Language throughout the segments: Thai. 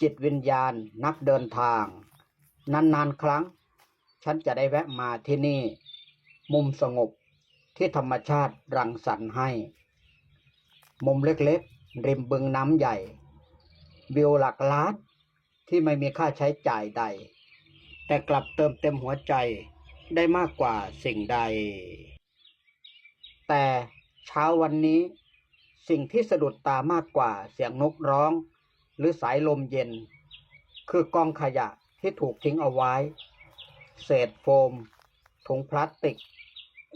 จิตวิญญาณนักเดินทาง นานๆครั้ง ฉันจะได้แวะมาที่นี่ มุมสงบที่ธรรมชาติรังสรรค์ให้ มุมเล็กๆ ริมบึงน้ำใหญ่วิวหลักล้านที่ไม่มีค่าใช้จ่ายใด แต่กลับเติมเต็มหัวใจได้มากกว่าสิ่งใด แต่เช้าวันนี้สิ่งที่สะดุดตามากกว่าเสียงนกร้อง หรือสายลมเย็น คือกองขยะที่ถูกทิ้งเอาไว้ เศษโฟม ถุงพลาสติก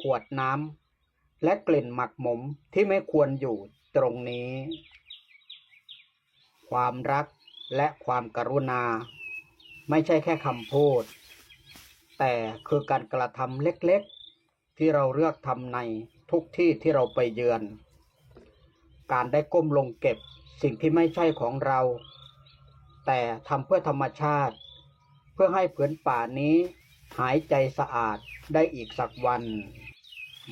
ขวดน้ำ และกลิ่นหมักหมมที่ไม่ควรอยู่ตรงนี้ ความรักและความกรุณา ไม่ใช่แค่คำพูด แต่คือการกระทำเล็กๆ ที่เราเลือกทำในทุกที่ที่เราไปเยือน การได้ก้มลงเก็บ สิ่งที่ไม่ใช่ของเรา แต่ทำเพื่อธรรมชาติ เพื่อให้ผืนป่านี้ หายใจสะอาดได้อีกสักวัน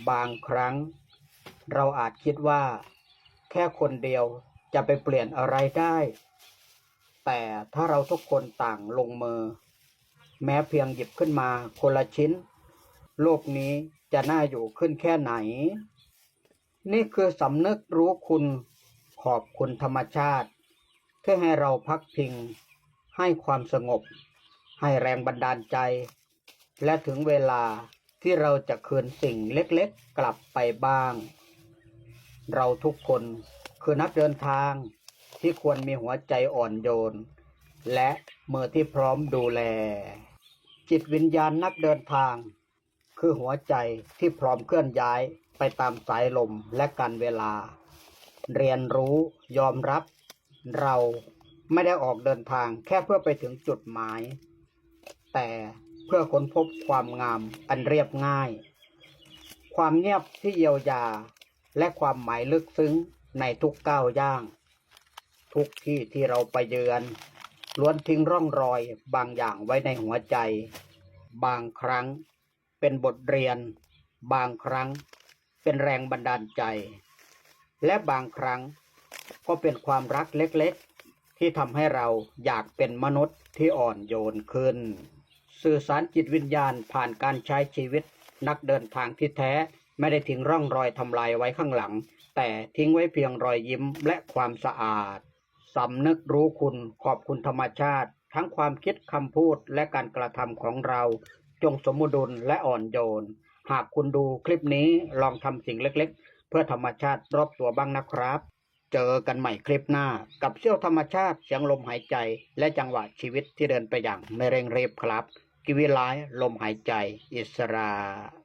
บางครั้ง เราอาจคิดว่า แค่คนเดียวจะไปเปลี่ยนอะไรได้ แต่ถ้าเราทุกคนต่างลงมือ แม้เพียงหยิบขึ้นมาคนละชิ้น โลกนี้จะน่าอยู่ขึ้นแค่ไหน นี่คือสำนึกรู้คุณ ขอบคุณธรรมชาติที่ให้เราพักพิง ให้ความสงบ ให้แรงบันดาลใจ และถึงเวลาที่เราจะคืนสิ่งเล็กๆกลับไปบ้าง เราทุกคนคือนักเดินทางที่ควรมีหัวใจอ่อนโยน และมือที่พร้อมดูแล จิตวิญญาณนักเดินทาง คือหัวใจที่พร้อมเคลื่อนย้ายไปตามสายลมและการเวลา เรียนรู้ยอมรับ เราไม่ได้ออกเดินทางแค่เพื่อไปถึงจุดหมาย แต่เพื่อค้นพบความงามอันเรียบง่าย ความเงียบที่เยียวยา และความหมายลึกซึ้งในทุกก้าวย่าง ทุกที่ที่เราไปเยือน ล้วนทิ้งร่องรอยบางอย่างไว้ในหัวใจ บางครั้งเป็นบทเรียน บางครั้งเป็นแรงบันดาลใจ และบางครั้งก็เป็นความรักเล็กๆ ที่ทำให้เราอยากเป็นมนุษย์ที่อ่อนโยนขึ้น สื่อสารจิตวิญญาณผ่านการใช้ชีวิต นักเดินทางที่แท้ไม่ได้ทิ้งร่องรอยทำลายไว้ข้างหลัง แต่ทิ้งไว้เพียงรอยยิ้มและความสะอาดสำนึกรู้คุณขอบคุณธรรมชาติ ทั้งความคิดคำพูดและการกระทำของเรา จงสมดุลและอ่อนโยน หากคุณดูคลิปนี้ลองทำสิ่งเล็กๆ เพื่อธรรมชาติรอบตัวบ้างนะครับ เจอกันใหม่คลิปหน้า กับเชี่ยวธรรมชาติเสียงลมหายใจ และจังหวะชีวิตที่เดินไปอย่างไม่เร่งรีบครับกิวิไลลมหายใจ อิสระ